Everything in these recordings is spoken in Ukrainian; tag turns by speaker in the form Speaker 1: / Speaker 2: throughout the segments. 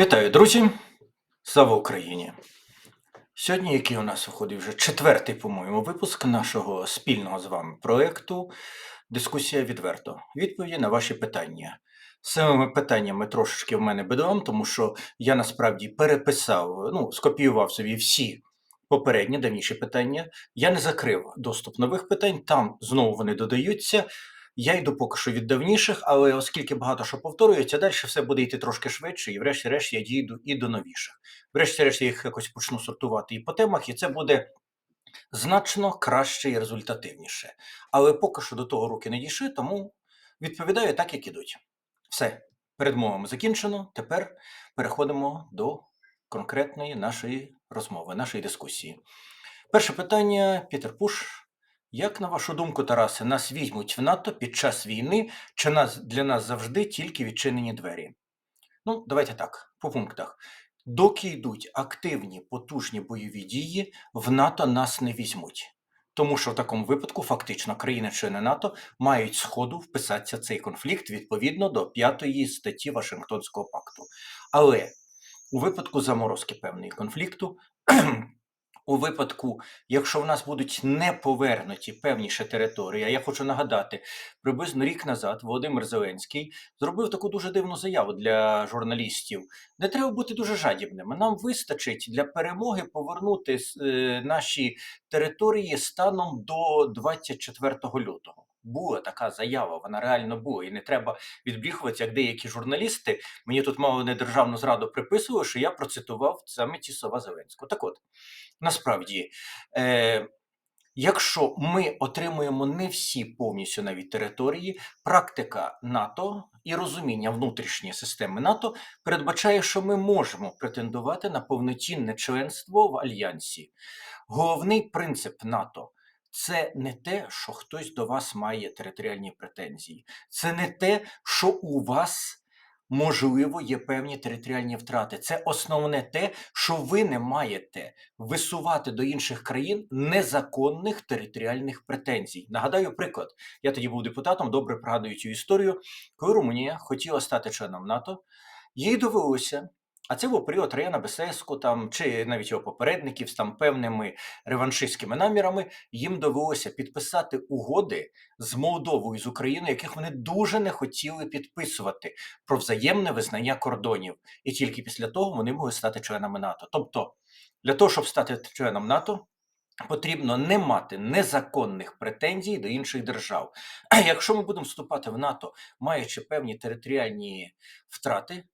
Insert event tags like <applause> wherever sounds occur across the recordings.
Speaker 1: Вітаю, друзі! Слава Україні! Сьогодні, який у нас виходить вже четвертий, по-моєму, випуск нашого спільного з вами проєкту Дискусія відверто. Відповіді на ваші питання. З цими питаннями трошечки в мене бедоам, тому що я насправді переписав, ну, скопіював собі всі попередні давніші питання. Я не закрив доступ нових питань, там знову вони додаються. Я йду поки що від давніших, але оскільки багато що повторюється, далі все буде йти трошки швидше, і врешті-решт я дійду і до новіших. Врешті-решт я їх якось почну сортувати і по темах, і це буде значно краще і результативніше. Але поки що до того руки не дійшли, тому відповідаю так, як ідуть. Все, передмовами закінчено. Тепер переходимо до конкретної нашої розмови, нашої дискусії. Перше питання, Пітер Пуш. Як на вашу думку, Тарасе, нас візьмуть в НАТО під час війни, чи нас для нас завжди тільки відчинені двері? Ну, давайте так, по пунктах. Доки йдуть активні потужні бойові дії, в НАТО нас не візьмуть. Тому що в такому випадку фактично країни-члени НАТО мають сходу вписатися цей конфлікт відповідно до п'ятої статті Вашингтонського пакту. Але у випадку заморозки певної конфлікту, у випадку, якщо в нас будуть не повернуті певніші території, а я хочу нагадати, приблизно рік назад Володимир Зеленський зробив таку дуже дивну заяву для журналістів. Не треба бути дуже жадібними. Нам вистачить для перемоги повернути е, наші території станом до 24 лютого. Була така заява, вона реально була, і не треба відбріхуватися, як деякі журналісти. Мені тут мало не державну зраду приписували, що я процитував саме ті слова Зеленського. Так от, насправді, е, якщо ми отримуємо не всі повністю навіть території, практика НАТО і розуміння внутрішньої системи НАТО передбачає, що ми можемо претендувати на повноцінне членство в альянсі. Головний принцип НАТО. Це не те, що хтось до вас має територіальні претензії. Це не те, що у вас можливо є певні територіальні втрати. Це основне те, що ви не маєте висувати до інших країн незаконних територіальних претензій. Нагадаю приклад. Я тоді був депутатом, добре пригадую цю історію, коли Румунія хотіла стати членом НАТО, їй довелося. А це був період Раяна Бесеску, там чи навіть його попередників з там певними реваншистськими намірами. Їм довелося підписати угоди з Молдовою з Україною, яких вони дуже не хотіли підписувати про взаємне визнання кордонів, і тільки після того вони могли стати членами НАТО. Тобто, для того, щоб стати членом НАТО. Потрібно не мати незаконних претензій до інших держав. А <clears throat> якщо ми будемо вступати в НАТО, маючи певні територіальні втрати,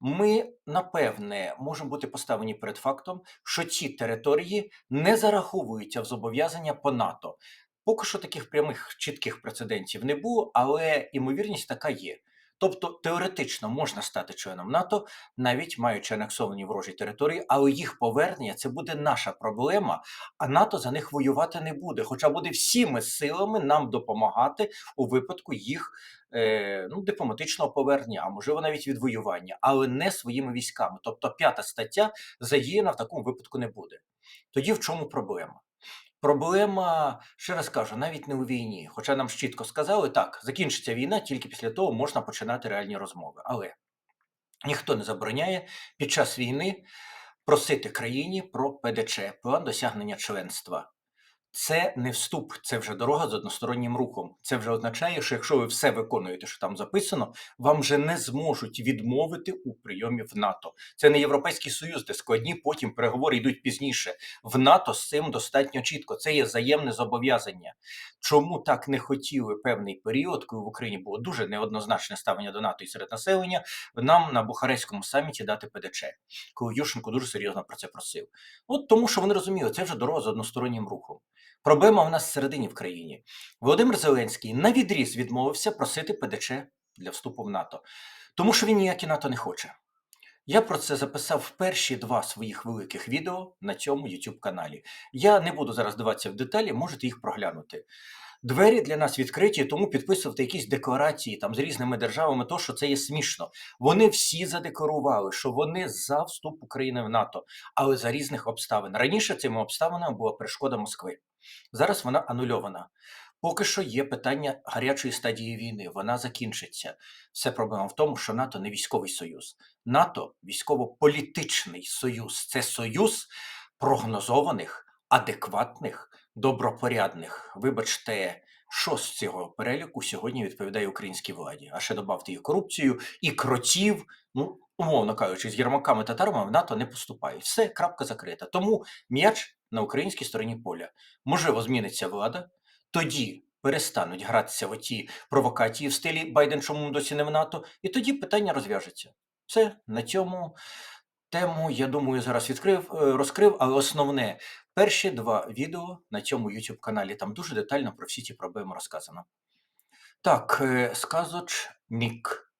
Speaker 1: ми напевне можемо бути поставлені перед фактом, що ці території не зараховуються в зобов'язання по НАТО. Поки що таких прямих чітких прецедентів не було, але імовірність така є. Тобто теоретично можна стати членом НАТО, навіть маючи анексовані ворожі території, але їх повернення це буде наша проблема, а НАТО за них воювати не буде. Хоча буде всіми силами нам допомагати у випадку їх е, ну, дипломатичного повернення, а можливо навіть відвоювання, але не своїми військами. Тобто п'ята стаття задіяна в такому випадку не буде. Тоді в чому проблема? Проблема, ще раз кажу, навіть не у війні. Хоча нам чітко сказали, так, закінчиться війна, тільки після того можна починати реальні розмови. Але ніхто не забороняє під час війни просити країні про ПДЧ, план досягнення членства. Це не вступ, це вже дорога з одностороннім рухом. Це вже означає, що якщо ви все виконуєте, що там записано, вам вже не зможуть відмовити у прийомі в НАТО. Це не Європейський Союз, де складні потім переговори йдуть пізніше. В НАТО з цим достатньо чітко. Це є взаємне зобов'язання. Чому так не хотіли певний період, коли в Україні було дуже неоднозначне ставлення до НАТО і серед населення, нам на Бухарестському саміті дати ПДЧ, коли Ющенко дуже серйозно про це просив. От тому, що вони розуміли, це вже дорога з одностороннім рухом. Проблема в нас всередині в країні. Володимир Зеленський на відріз відмовився просити ПДЧ для вступу в НАТО, тому що він ніякі НАТО не хоче. Я про це записав в перші два своїх великих відео на цьому YouTube каналі. Я не буду зараз даватися в деталі, можете їх проглянути. Двері для нас відкриті, тому підписувати якісь декларації там з різними державами, то що це є смішно. Вони всі задекларували, що вони за вступ України в НАТО, але за різних обставин. Раніше цими обставинами була перешкода Москви. Зараз вона анульована. Поки що є питання гарячої стадії війни. Вона закінчиться. Все проблема в тому, що НАТО не військовий союз. НАТО військово-політичний союз. Це союз прогнозованих, адекватних, добропорядних. Вибачте, що з цього переліку сьогодні відповідає українській владі. А ще додавте і корупцію, і кротів. Ну, умовно кажучи, з єрмаками татарами в НАТО не поступають. Все, крапка закрита. Тому м'яч на українській стороні поля. Можливо, зміниться влада, тоді перестануть гратися в оті провокації в стилі Байден, чому досі не в НАТО, і тоді питання розв'яжеться. Все на цьому тему, я думаю, зараз відкрив, е, розкрив, але основне перші два відео на цьому YouTube каналі. Там дуже детально про всі ці проблеми розказано. Так, е, сказоч Мік.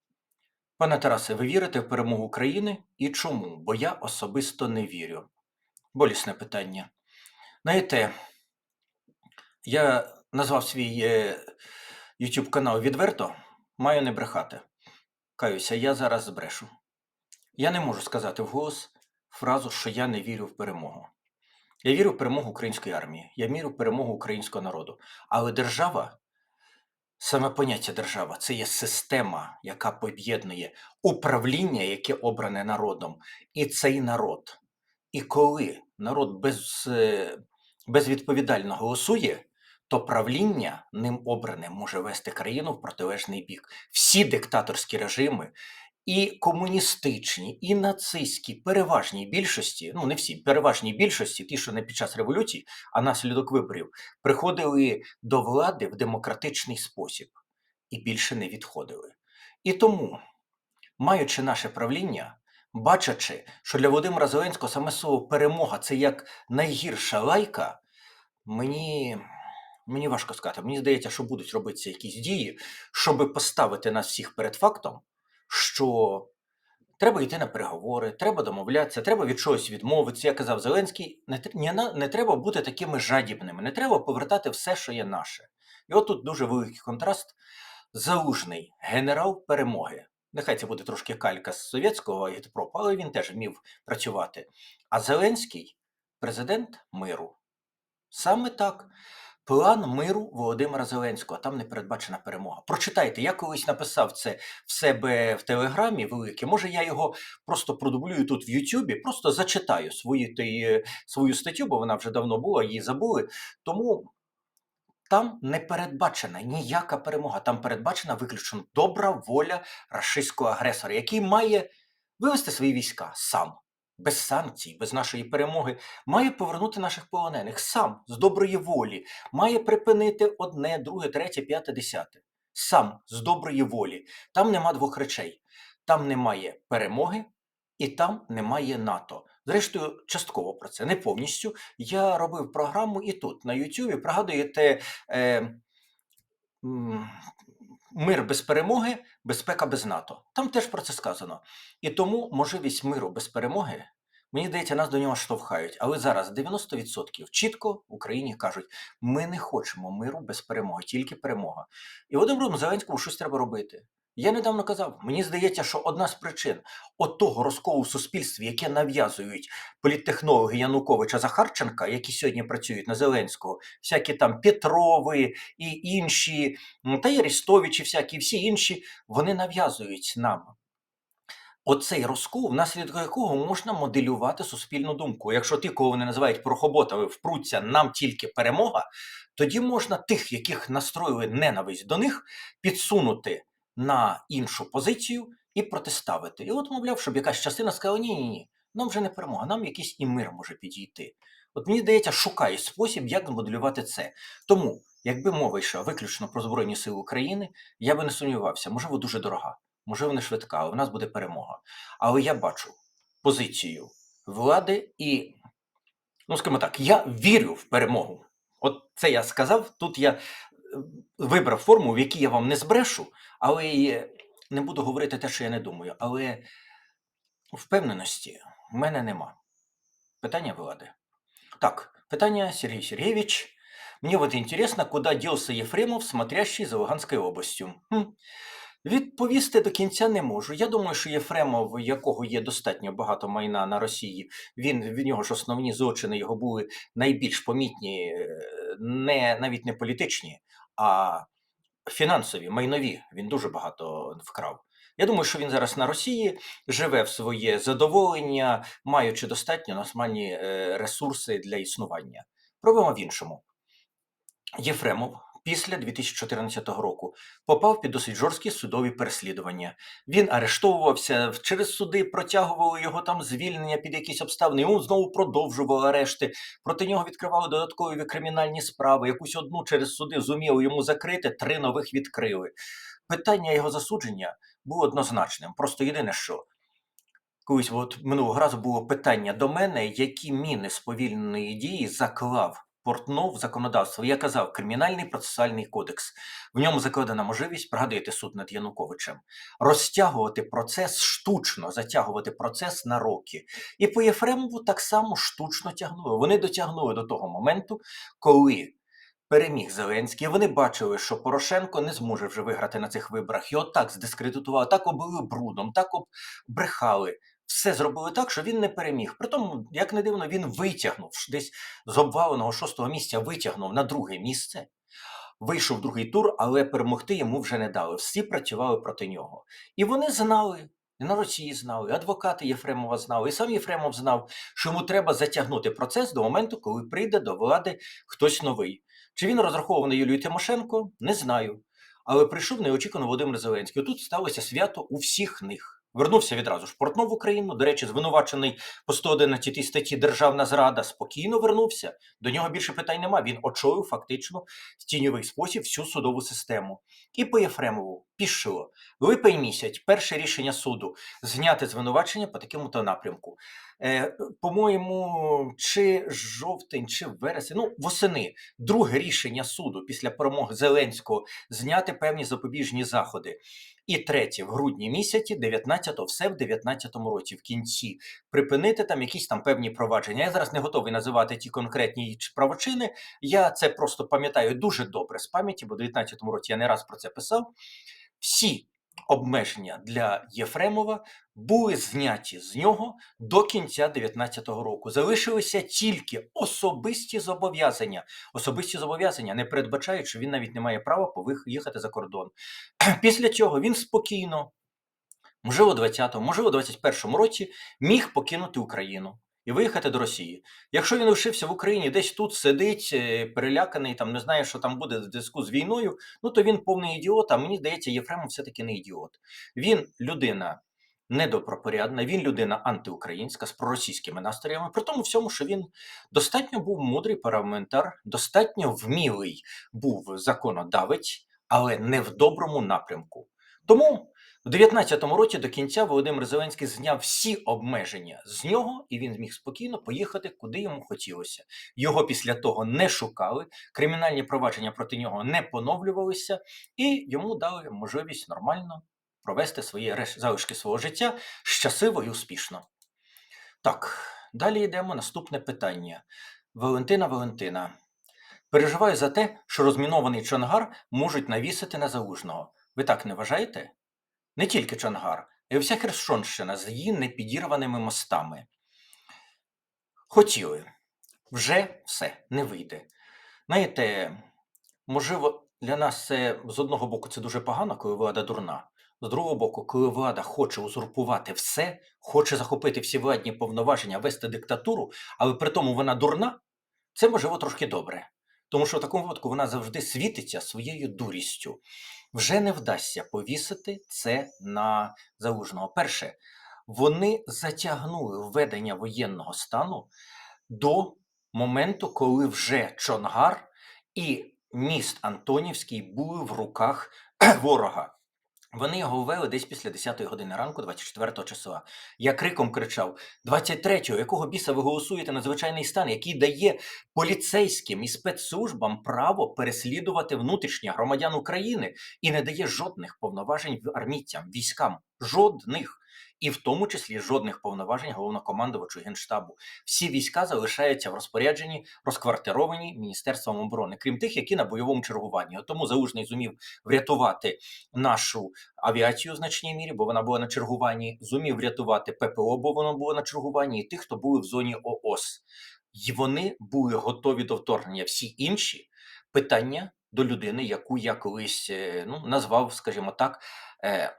Speaker 1: Пане Тарасе, ви вірите в перемогу України і чому? Бо я особисто не вірю. Болісне питання. Знаєте, я назвав свій е, YouTube канал відверто, маю не брехати. Каюся, я зараз збрешу. Я не можу сказати вголос фразу, що я не вірю в перемогу. Я вірю в перемогу української армії, я вірю в перемогу українського народу. Але держава, саме поняття держава, це є система, яка поєднує управління, яке обране народом, і цей народ. І коли народ без, е, безвідповідально голосує, то правління ним обране може вести країну в протилежний бік. Всі диктаторські режими, і комуністичні, і нацистські, переважній більшості, ну не всі, переважній більшості, ті, що не під час революції, а наслідок виборів, приходили до влади в демократичний спосіб і більше не відходили. І тому, маючи наше правління, бачачи, що для Володимира Зеленського саме слово перемога це як найгірша лайка, мені. Мені важко сказати. Мені здається, що будуть робитися якісь дії, щоб поставити нас всіх перед фактом, що треба йти на переговори, треба домовлятися, треба від чогось відмовитися. Я казав Зеленський, не, не, не треба бути такими жадібними, не треба повертати все, що є наше. І от тут дуже великий контраст. Залужний генерал перемоги. Нехай це буде трошки калька з совєтського агітпропу, але він теж вмів працювати. А Зеленський президент миру. Саме так. План миру Володимира Зеленського, там не передбачена перемога. Прочитайте, я колись написав це в себе в Телеграмі велике. Може, я його просто продублюю тут в Ютубі, просто зачитаю свою, ти, свою статтю, бо вона вже давно була, її забули. Тому там не передбачена ніяка перемога. Там передбачена виключно добра воля рашистського агресора, який має вивести свої війська сам, без санкцій, без нашої перемоги, має повернути наших полонених сам з доброї волі, має припинити одне, друге, третє, п'яте, десяте. Сам з доброї волі. Там нема двох речей. Там немає перемоги і там немає НАТО. Зрештою, частково про це, не повністю. Я робив програму і тут, на Ютубі. Пригадуєте е, мир без перемоги, безпека без НАТО. Там теж про це сказано. І тому можливість миру без перемоги, мені здається, нас до нього штовхають. Але зараз 90% чітко в Україні кажуть: ми не хочемо миру без перемоги, тільки перемога. І Володимиру Зеленському щось треба робити. Я недавно казав, мені здається, що одна з причин от того розколу в суспільстві, яке нав'язують політтехнологи Януковича Захарченка, які сьогодні працюють на Зеленського, всякі там Петрови і інші, та й Арестовичі, всякі всі інші, вони нав'язують нам оцей розкол, внаслідок якого можна моделювати суспільну думку. Якщо ті, кого вони називають порохоботами, впруться нам тільки перемога, тоді можна тих, яких настроїли ненависть до них, підсунути на іншу позицію і протиставити. І от, мовляв, щоб якась частина сказала: ні, ні, ні, нам вже не перемога, нам якийсь і мир може підійти. От мені здається, шукає спосіб, як моделювати це. Тому, якби мова йшла виключно про Збройні Сили України, я би не сумнівався, можливо, дуже дорога, можливо, не швидка, але в нас буде перемога. Але я бачу позицію влади і, ну скажімо так, я вірю в перемогу. От це я сказав. Тут я е, вибрав форму, в якій я вам не збрешу, але не буду говорити те, що я не думаю. Але впевненості в мене нема. Питання влади. Так, питання Сергій Сергеевич. Мне вот интересно, куда делся Єфремов, смотрящий за Луганською областю. Хм. Відповісти до кінця не можу. Я думаю, що Єфремов, якого є достатньо багато майна на Росії, він в нього ж основні злочини його були найбільш помітні, е, не навіть не політичні, а фінансові, майнові він дуже багато вкрав. Я думаю, що він зараз на Росії живе в своє задоволення, маючи достатньо нормальні е, ресурси для існування. Проблема в іншому. Єфремов після 2014 року попав під досить жорсткі судові переслідування. Він арештовувався через суди, протягували його там звільнення під якісь обставини. Йому знову продовжували арешти. Проти нього відкривали додаткові кримінальні справи. Якусь одну через суди зуміли йому закрити, три нових відкрили. Питання його засудження було однозначним. Просто єдине, що колись от минулого разу було питання до мене, які міни сповільненої дії заклав Портнов в законодавство. Я казав, кримінальний процесуальний кодекс. В ньому закладена можливість, пригадуєте суд над Януковичем, розтягувати процес штучно, затягувати процес на роки. І по Єфремову так само штучно тягнули. Вони дотягнули до того моменту, коли переміг Зеленський. Вони бачили, що Порошенко не зможе вже виграти на цих виборах. Його так здискредитували, так обили брудом, так обрехали. Все зробили так, що він не переміг. Притому, як не дивно, він витягнув десь з обваленого шостого місця, витягнув на друге місце. Вийшов другий тур, але перемогти йому вже не дали. Всі працювали проти нього. І вони знали, і на Росії знали, і адвокати Єфремова знали, і сам Єфремов знав, що йому треба затягнути процес до моменту, коли прийде до влади хтось новий. Чи він розраховував на Юлію Тимошенко? Не знаю. Але прийшов неочікувано Володимир Зеленський. Тут сталося свято у всіх них. Вернувся відразу ж Портнов в Україну. До речі, звинувачений по 111 статті Державна зрада спокійно вернувся. До нього більше питань нема. Він очолив фактично в тіньовий спосіб всю судову систему. І по Єфремову пішло. Липень місяць, перше рішення суду зняти звинувачення по такому-то напрямку. Е, по-моєму, чи жовтень, чи вересень, ну восени, друге рішення суду після перемоги Зеленського зняти певні запобіжні заходи. І третє, в грудні місяці, 19-го, все в 19-му році, в кінці, припинити там якісь там певні провадження. Я зараз не готовий називати ті конкретні правочини. Я це просто пам'ятаю дуже добре з пам'яті, бо в 19-му році я не раз про це писав. Всі обмеження для Єфремова були зняті з нього до кінця 19-го року. Залишилися тільки особисті зобов'язання. Особисті зобов'язання не передбачають, що він навіть не має права поїхати за кордон. <clears throat> Після цього він спокійно, можливо, у 20-му, можливо, у 21-му році міг покинути Україну. І виїхати до Росії. Якщо він лишився в Україні, десь тут сидить, е, переляканий, там не знає, що там буде в зв'язку з війною, ну то він повний ідіот. А мені здається, Єфремов все-таки не ідіот. Він людина недобропорядна, він людина антиукраїнська з проросійськими настроями. При тому всьому, що він достатньо був мудрий парламентар, достатньо вмілий був законодавець, але не в доброму напрямку. Тому у 19-му році до кінця Володимир Зеленський зняв всі обмеження з нього, і він зміг спокійно поїхати, куди йому хотілося. Його після того не шукали, кримінальні провадження проти нього не поновлювалися, і йому дали можливість нормально провести свої залишки свого життя щасливо і успішно. Так, далі йдемо. Наступне питання. Валентина Валентина. Переживаю за те, що розмінований Чонгар можуть навісити на залужного. Ви так не вважаєте? Не тільки Чонгар, й вся Херсонщина з її непідірваними мостами. Хотіли. Вже все не вийде. Знаєте, можливо, для нас це з одного боку це дуже погано, коли влада дурна. З другого боку, коли влада хоче узурпувати все, хоче захопити всі владні повноваження, вести диктатуру, але при тому вона дурна, це можливо трошки добре. Тому що в такому випадку вона завжди світиться своєю дурістю. Вже не вдасться повісити це на залужного. Перше, вони затягнули введення воєнного стану до моменту, коли вже Чонгар і міст Антонівський були в руках <clears throat> ворога. Вони його ввели десь після 10-ї години ранку, 24 числа. Я криком кричав: 23-го, якого біса ви голосуєте на звичайний стан, який дає поліцейським і спецслужбам право переслідувати внутрішніх громадян України і не дає жодних повноважень армійцям, військам. Жодних. І в тому числі жодних повноважень головнокомандувачу Генштабу. Всі війська залишаються в розпорядженні, розквартировані Міністерством оборони, крім тих, які на бойовому чергуванні. От Тому Залужний зумів врятувати нашу авіацію в значній мірі, бо вона була на чергуванні, зумів врятувати ППО, бо воно було на чергуванні, і тих, хто були в зоні ООС. І вони були готові до вторгнення. Всі інші питання до людини, яку я колись е, ну, назвав, скажімо так, е,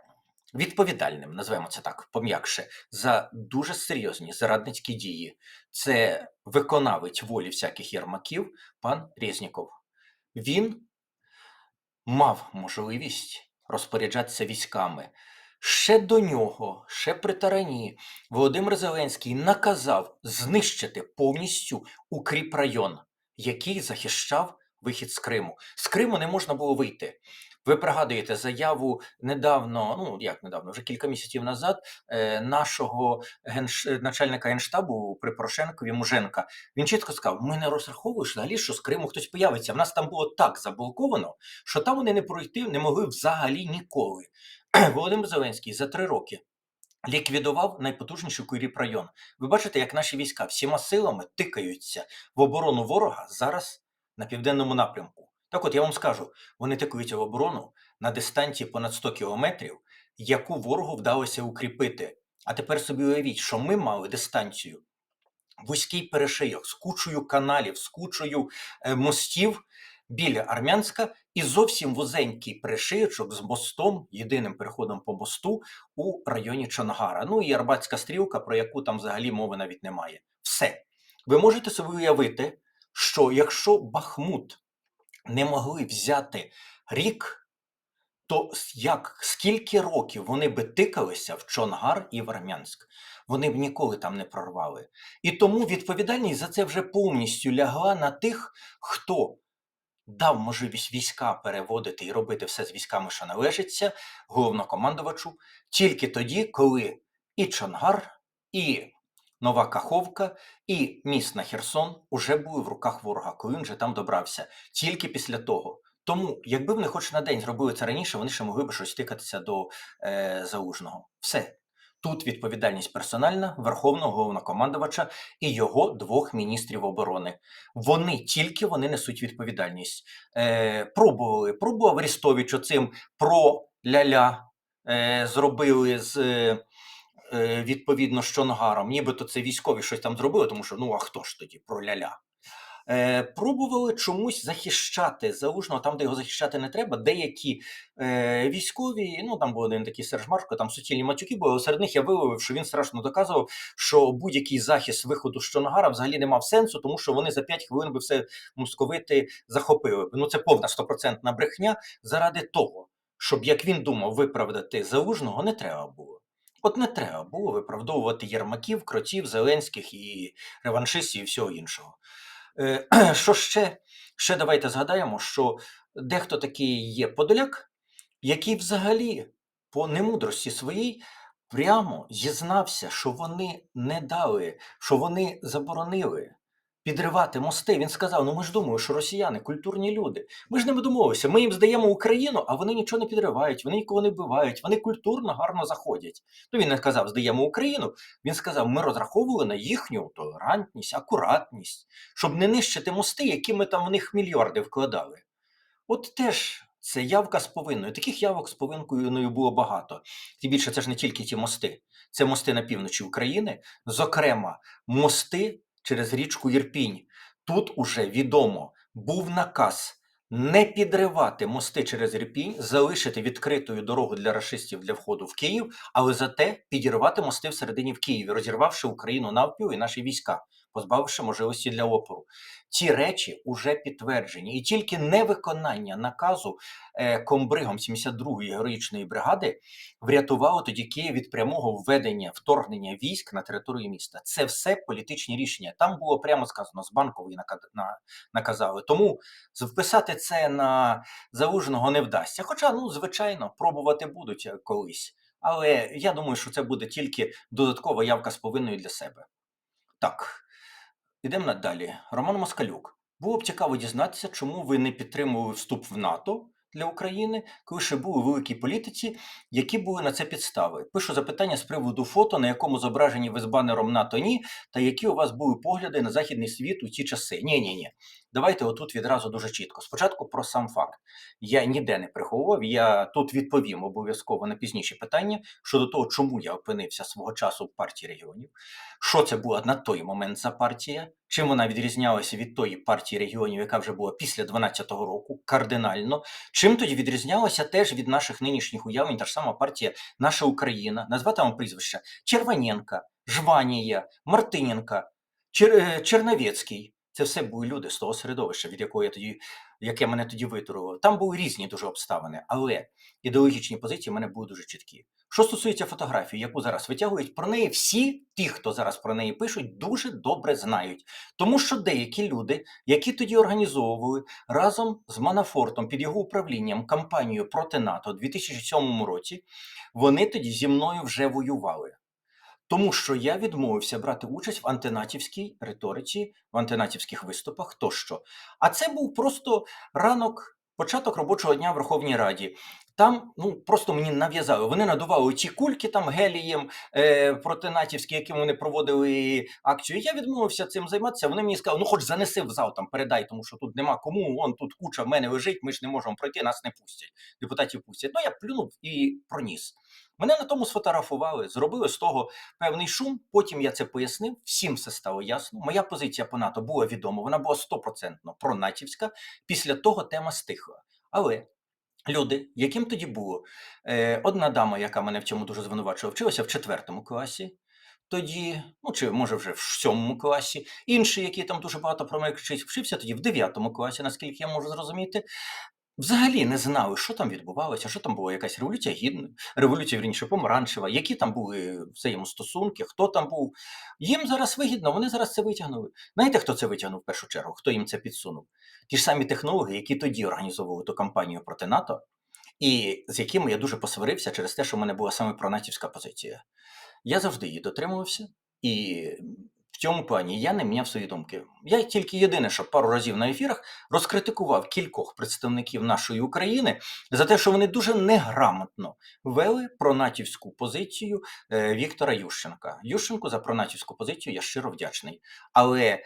Speaker 1: відповідальним, назвемо це так, пом'якше, за дуже серйозні зрадницькі дії. Це виконавець волі всяких ярмаків, пан Резніков. Він мав можливість розпоряджатися військами. Ще до нього, ще при тарані, Володимир Зеленський наказав знищити повністю укріпрайон, який захищав вихід з Криму. З Криму не можна було вийти. Ви пригадуєте заяву недавно, ну як недавно, вже кілька місяців назад, е, нашого генш... начальника генштабу при Порошенкові Муженка. Він чітко сказав: ми не розраховуєш взагалі, що з Криму хтось появиться. В нас там було так заблоковано, що там вони не пройти не могли взагалі ніколи. <clears throat> Володимир Зеленський за три роки ліквідував найпотужніший куріп район. Ви бачите, як наші війська всіма силами тикаються в оборону ворога зараз на південному напрямку. Так от я вам скажу, вони тикаються в оборону на дистанції понад 100 кілометрів, яку ворогу вдалося укріпити. А тепер собі уявіть, що ми мали дистанцію вузький перешийок з кучою каналів, з кучою е, мостів біля Армянська і зовсім вузенький перешиючок з мостом, єдиним переходом по мосту у районі Чонгара. Ну і Арбатська стрілка, про яку там взагалі мови навіть немає. Все. Ви можете собі уявити, що якщо Бахмут не могли взяти рік, то як скільки років вони би тикалися в Чонгар і в Армянськ? Вони б ніколи там не прорвали. І тому відповідальність за це вже повністю лягла на тих, хто дав можливість війська переводити і робити все з військами, що належиться, головнокомандувачу, тільки тоді, коли і Чонгар, і Нова Каховка, і міст на Херсон уже були в руках ворога, коли він вже там добрався. Тільки після того. Тому, якби вони хоч на день зробили це раніше, вони ще могли б щось тикатися до е, залужного. Все. Тут відповідальність персональна Верховного головнокомандувача і його двох міністрів оборони. Вони тільки вони несуть відповідальність. Е, Пробували, пробував Арістович оцим про ля-ля е, зробили з. Е, Відповідно, з Чонгаром, нібито це військові щось там зробили, тому що ну а хто ж тоді про ля-ля? Е, Пробували чомусь захищати залужного там, де його захищати не треба. Деякі е, військові, ну там був один такий Серж Марко, там суцільні матюки, були серед них я виявив, що він страшно доказував, що будь-який захист виходу з Чонгара взагалі не мав сенсу, тому що вони за 5 хвилин би все московити захопили. Ну це повна стопроцентна брехня заради того, щоб як він думав виправдати залужного, не треба було. От не треба було виправдовувати Єрмаків, кротів, Зеленських і реваншистів і всього іншого. Е, <clears throat> що ще? Ще давайте згадаємо, що дехто такий є Подоляк, який взагалі по немудрості своїй прямо зізнався, що вони не дали, що вони заборонили підривати мости. Він сказав: ну ми ж думаємо, що росіяни культурні люди. Ми ж не домовилися. Ми їм здаємо Україну, а вони нічого не підривають, вони нікого не вбивають, вони культурно гарно заходять. Ну він не сказав, здаємо Україну. Він сказав, ми розраховували на їхню толерантність, акуратність, щоб не нищити мости, які ми там в них мільярди вкладали. От теж. Це явка з повинною. Таких явок з повинною було багато. Тим більше це ж не тільки ті мости, це мости на півночі України, зокрема, мости через річку Єрпінь. Тут уже відомо був наказ не підривати мости через Ірпінь, залишити відкритою дорогу для расистів для входу в Київ, але зате підірвати мости всередині в Києві, розірвавши Україну навпіл і наші війська, позбавивши можливості для опору. Ці речі вже підтверджені, і тільки невиконання наказу е, комбригом 72-ї героїчної бригади врятувало тоді Київ від прямого введення вторгнення військ на територію міста. Це все політичні рішення. Там було прямо сказано з банкової наказали. Тому вписати це на залужного не вдасться. Хоча, ну, звичайно, пробувати будуть колись. Але я думаю, що це буде тільки додаткова явка з повинною для себе. Так, ідемо далі. Роман Москалюк. Було б цікаво дізнатися, чому ви не підтримували вступ в НАТО для України, коли ще були великій політиці, які були на це підстави. Пишу запитання з приводу фото, на якому зображені ви з банером НАТО ні, та які у вас були погляди на західний світ у ті часи. Ні, ні, ні. Давайте отут відразу дуже чітко. Спочатку про сам факт. Я ніде не приховував. Я тут відповім обов'язково на пізніші питання щодо того, чому я опинився свого часу в партії регіонів, що це була на той момент за партія, Чим вона відрізнялася від тої партії регіонів, яка вже була після 12-го року, кардинально. Чим тоді відрізнялася теж від наших нинішніх уявлень та ж сама партія Наша Україна, назвати вам прізвища Червоненка, Жванія, Мартиненка, Чер... е, Черновецький. Це все були люди з того середовища, від якого я тоді, яке мене тоді витурило. Там були різні дуже обставини, але ідеологічні позиції в мене були дуже чіткі. Що стосується фотографії, яку зараз витягують, про неї всі ті, хто зараз про неї пишуть, дуже добре знають. Тому що деякі люди, які тоді організовували разом з Манафортом під його управлінням кампанію проти НАТО у 2007 році, вони тоді зі мною вже воювали. Тому що я відмовився брати участь в антинатівській риториці, в антинатівських виступах тощо. А це був просто ранок, початок робочого дня в Верховній Раді. Там ну просто мені нав'язали. Вони надували ті кульки там гелієм е, протинатівські, яким вони проводили акцію. Я відмовився цим займатися. Вони мені сказали, ну хоч занеси в зал там, передай, тому що тут нема кому. Вон тут куча в мене лежить. Ми ж не можемо пройти, нас не пустять. Депутатів пустять. Ну я плюнув і проніс. Мене на тому сфотографували, зробили з того певний шум. Потім я це пояснив. Всім все стало ясно. Моя позиція по НАТО була відома. Вона була стопроцентно пронатівська. Після того тема стихла. Але люди, яким тоді було е, одна дама, яка мене в цьому дуже звинувачувала, вчилася в четвертому класі. Тоді, ну чи може вже в сьомому класі, інший, який там дуже багато про мене кричить, вчився тоді в дев'ятому класі, наскільки я можу зрозуміти. Взагалі не знали, що там відбувалося, що там була якась революція гідна, революція вірніше помаранчева, які там були взаємостосунки, хто там був. Їм зараз вигідно, вони зараз це витягнули. Знаєте, хто це витягнув в першу чергу? Хто їм це підсунув? Ті ж самі технологи, які тоді організовували ту кампанію проти НАТО, і з якими я дуже посварився через те, що в мене була саме пронатівська позиція. Я завжди її дотримувався, і в цьому плані я не міняв свої думки. Я тільки єдине, що пару разів на ефірах розкритикував кількох представників нашої України за те, що вони дуже неграмотно вели пронатівську позицію е, Віктора Ющенка. Ющенку за пронатівську позицію я щиро вдячний. Але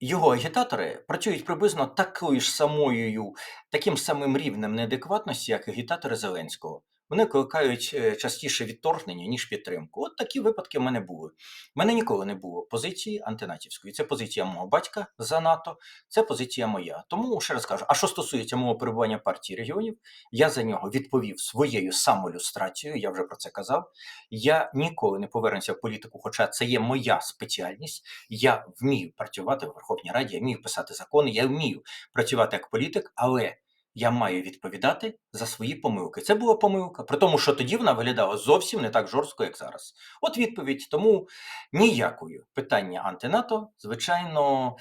Speaker 1: його агітатори працюють приблизно такою ж самою, таким самим рівнем неадекватності, як агітатори Зеленського. Вони кликають е, частіше відторгнення, ніж підтримку. От такі випадки в мене були. У мене ніколи не було позиції антинатівської. Це позиція мого батька за НАТО, це позиція моя. Тому ще раз кажу: а що стосується мого перебування партії регіонів, я за нього відповів своєю самолюстрацією. Я вже про це казав. Я ніколи не повернуся в політику, хоча це є моя спеціальність. Я вмію працювати в Верховній Раді, я вмію писати закони, я вмію працювати як політик, але я маю відповідати за свої помилки. Це була помилка, при тому, що тоді вона виглядала зовсім не так жорстко, як зараз. От відповідь. Тому ніякої питання антинато, звичайно,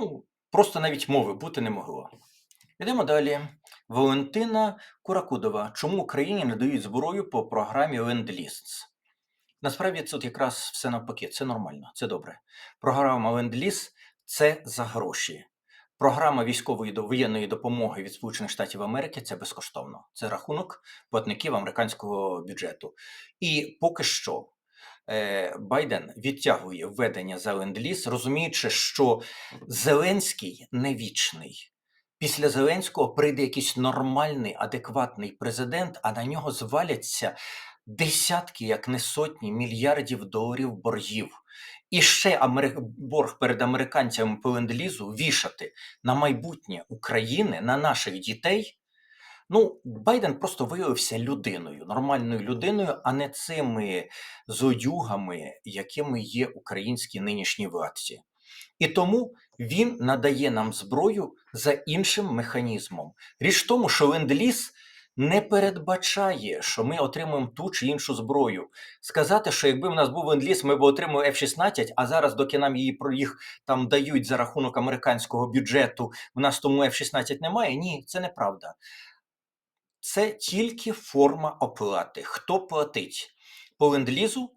Speaker 1: ну просто навіть мови бути не могло. Йдемо далі. Валентина Куракудова. Чому Україні не дають зброю по програмі Ленд-Ліз? Насправді тут якраз все навпаки, це нормально, це добре. Програма Ленд-Ліз – це за гроші. Програма військової до воєнної допомоги від Сполучених Штатів Америки це безкоштовно. Це рахунок платників американського бюджету. І поки що е, Байден відтягує введення за ленд-ліз, розуміючи, що Зеленський не вічний. Після Зеленського прийде якийсь нормальний, адекватний президент, а на нього зваляться десятки, як не сотні мільярдів доларів боргів. І ще амери... борг перед американцями по ленд-лізу вішати на майбутнє України, на наших дітей. Ну, Байден просто виявився людиною, нормальною людиною, а не цими зодюгами, якими є українські нинішні владці. І тому він надає нам зброю за іншим механізмом. Річ в тому, що ленд-ліз не передбачає, що ми отримуємо ту чи іншу зброю. Сказати, що якби в нас був ленд-ліз, ми б отримали F-16, а зараз, доки нам її про їх там дають за рахунок американського бюджету, в нас тому F-16 немає. Ні, це неправда. Це тільки форма оплати. Хто платить? По ленд-лізу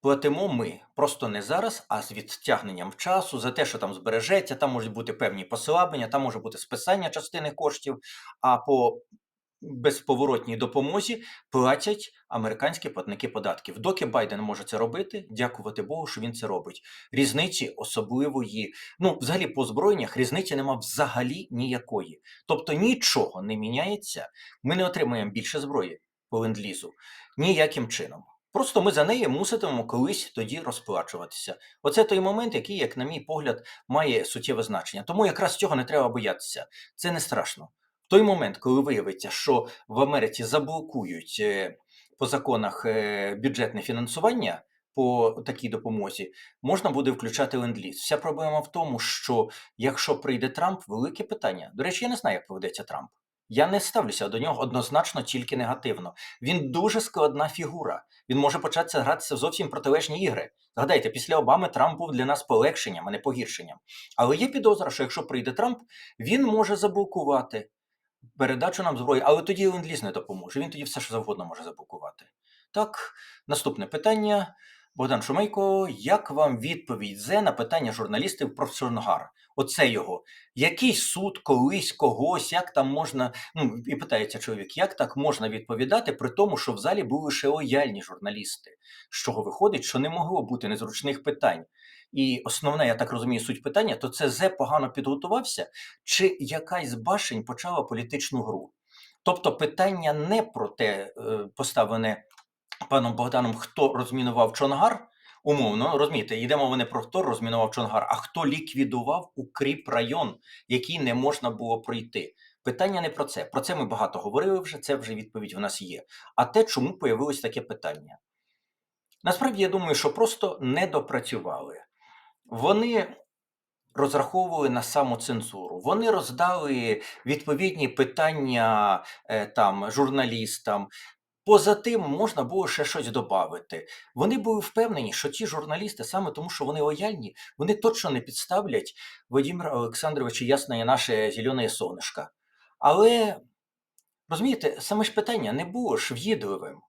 Speaker 1: платимо ми. Просто не зараз, а з відтягненням часу за те, що там збережеться, там можуть бути певні послаблення, там може бути списання частини коштів. А по безповоротній допомозі платять американські платники податків. Доки Байден може це робити, дякувати Богу, що він це робить. Різниці особливої, ну взагалі по зброєннях різниці нема взагалі ніякої. Тобто нічого не міняється. Ми не отримаємо більше зброї по ленд-лізу ніяким чином. Просто ми за неї муситимемо колись тоді розплачуватися. Оце той момент, який, як на мій погляд, має суттєве значення. Тому якраз цього не треба боятися. Це не страшно. Той момент, коли виявиться, що в Америці заблокують е, по законах е, бюджетне фінансування по такій допомозі, можна буде включати ленд-ліз. Вся проблема в тому, що якщо прийде Трамп, велике питання. До речі, я не знаю, як поведеться Трамп. Я не ставлюся до нього однозначно тільки негативно. Він дуже складна фігура. Він може початися гратися в зовсім протилежні ігри. Згадайте, після Обами Трамп був для нас полегшенням, а не погіршенням. Але є підозра, що якщо прийде Трамп, він може заблокувати передачу нам зброї, але тоді ленд-ліз не допоможе. Він тоді все що завгодно може заблокувати. Так, наступне питання. Богдан Шумейко, як вам відповідь Зе на питання журналістів про Чонгар? Оце його. Який суд колись когось, як там можна. Ну, і питається чоловік, як так можна відповідати при тому, що в залі були лише лояльні журналісти, з чого виходить, що не могло бути незручних питань. І основна, я так розумію, суть питання, то це Зе погано підготувався, чи якась з башень почала політичну гру. Тобто питання не про те, е, поставлене паном Богданом, хто розмінував Чонгар, умовно, розумієте, йде мова не про хто розмінував Чонгар, а хто ліквідував укріп район, який не можна було пройти. Питання не про це. Про це ми багато говорили вже, це вже відповідь в нас є. А те, чому появилось таке питання? Насправді, я думаю, що просто не допрацювали. Вони розраховували на самоцензуру. Вони роздали відповідні питання е, там журналістам. Поза тим можна було ще щось додати. Вони були впевнені, що ті журналісти, саме тому, що вони лояльні, вони точно не підставлять Володимира Олександровича ясне наше зелене сонечко. Але розумієте, саме ж питання не було ж в'їдливим.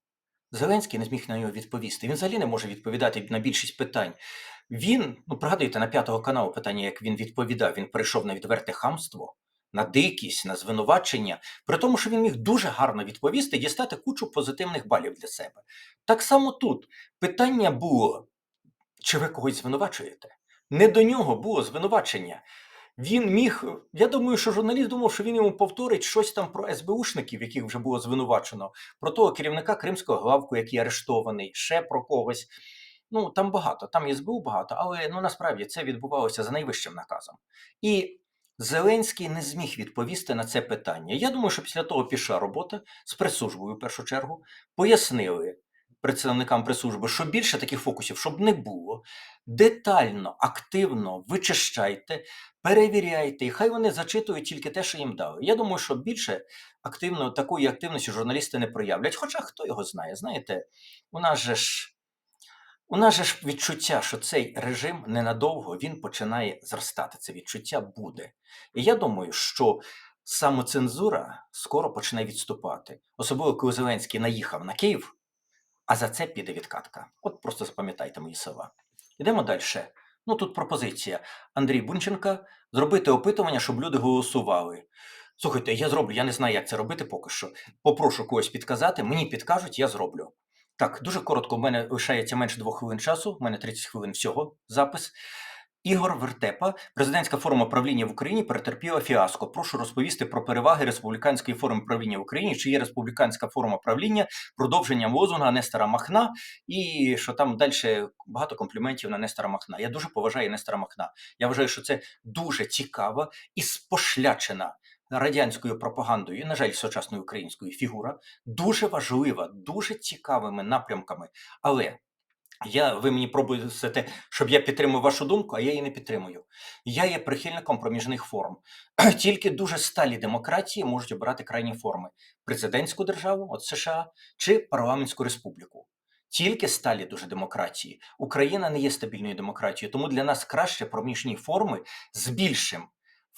Speaker 1: Зеленський не зміг на нього відповісти. Він взагалі не може відповідати на більшість питань. Він, ну пригадуєте, на п'ятого каналу питання, як він відповідав, він перейшов на відверте хамство, на дикість, на звинувачення, при тому, що він міг дуже гарно відповісти і дістати кучу позитивних балів для себе. Так само тут питання було: чи ви когось звинувачуєте? Не до нього було звинувачення. Він міг, я думаю, що журналіст думав, що він йому повторить щось там про СБУшників, яких вже було звинувачено, про того керівника Кримського главку, який арештований, ще про когось. Ну там багато, там СБУ багато, але ну насправді це відбувалося за найвищим наказом. І Зеленський не зміг відповісти на це питання. Я думаю, що після того пішла робота з прес-службою, в першу чергу, пояснили представникам прес-служби, що більше таких фокусів, щоб не було. Детально, активно вичищайте, перевіряйте, і хай вони зачитують тільки те, що їм дали. Я думаю, що більше активно такої активності журналісти не проявлять. Хоча хто його знає, знаєте, у нас же ж. У нас же ж відчуття, що цей режим ненадовго він починає зростати. Це відчуття буде. І я думаю, що самоцензура скоро почне відступати, особливо коли Зеленський наїхав на Київ, а за це піде відкатка. От просто запам'ятайте мої слова. Йдемо далі. Ну тут пропозиція Андрій Бунченка зробити опитування, щоб люди голосували. Слухайте, я зроблю, я не знаю, як це робити поки що. Попрошу когось підказати, мені підкажуть, я зроблю. Так, дуже коротко, в мене лишається менше двох хвилин часу, в мене 30 хвилин всього запис. Ігор Вертепа, президентська форма правління в Україні перетерпіла фіаско. Прошу розповісти про переваги республіканської форми правління в Україні, чи є республіканська форма правління продовженням лозунга Нестора Махна, і що там далі багато компліментів на Нестора Махна. Я дуже поважаю Нестора Махна. Я вважаю, що це дуже цікава і спошлячена радянською пропагандою, на жаль, сучасною українською фігура, дуже важлива, дуже цікавими напрямками. Але я, ви мені пробуєте, щоб я підтримав вашу думку, а я її не підтримую. Я є прихильником проміжних форм. <clears throat> Тільки дуже сталі демократії можуть обирати крайні форми: президентську державу, от США, чи парламентську республіку. Тільки сталі дуже демократії. Україна не є стабільною демократією, тому для нас краще проміжні форми з більшим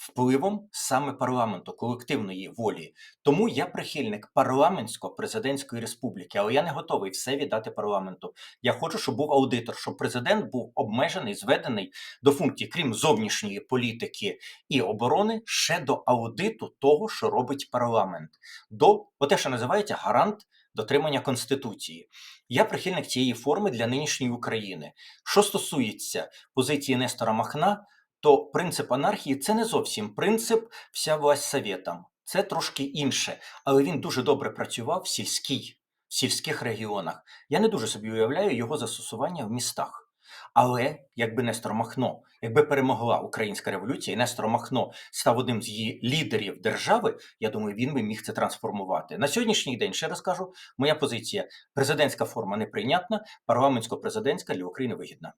Speaker 1: впливом саме парламенту, колективної волі. Тому я прихильник парламентсько-президентської республіки, але я не готовий все віддати парламенту. Я хочу, щоб був аудитор, щоб президент був обмежений, зведений до функції, крім зовнішньої політики і оборони, ще до аудиту того, що робить парламент, до те, що називається гарант. Дотримання конституції, я прихильник цієї форми для нинішньої України. Що стосується позиції Нестора Махна, то принцип анархії це не зовсім принцип вся власть совєтам. Це трошки інше, але він дуже добре працював в сільській, в сільських регіонах. Я не дуже собі уявляю його застосування в містах. Але якби Нестор Махно, якби перемогла українська революція, і Нестор Махно став одним з її лідерів держави, я думаю, він би міг це трансформувати. На сьогоднішній день, ще раз кажу, моя позиція: президентська форма неприйнятна, парламентсько-президентська для України вигідна.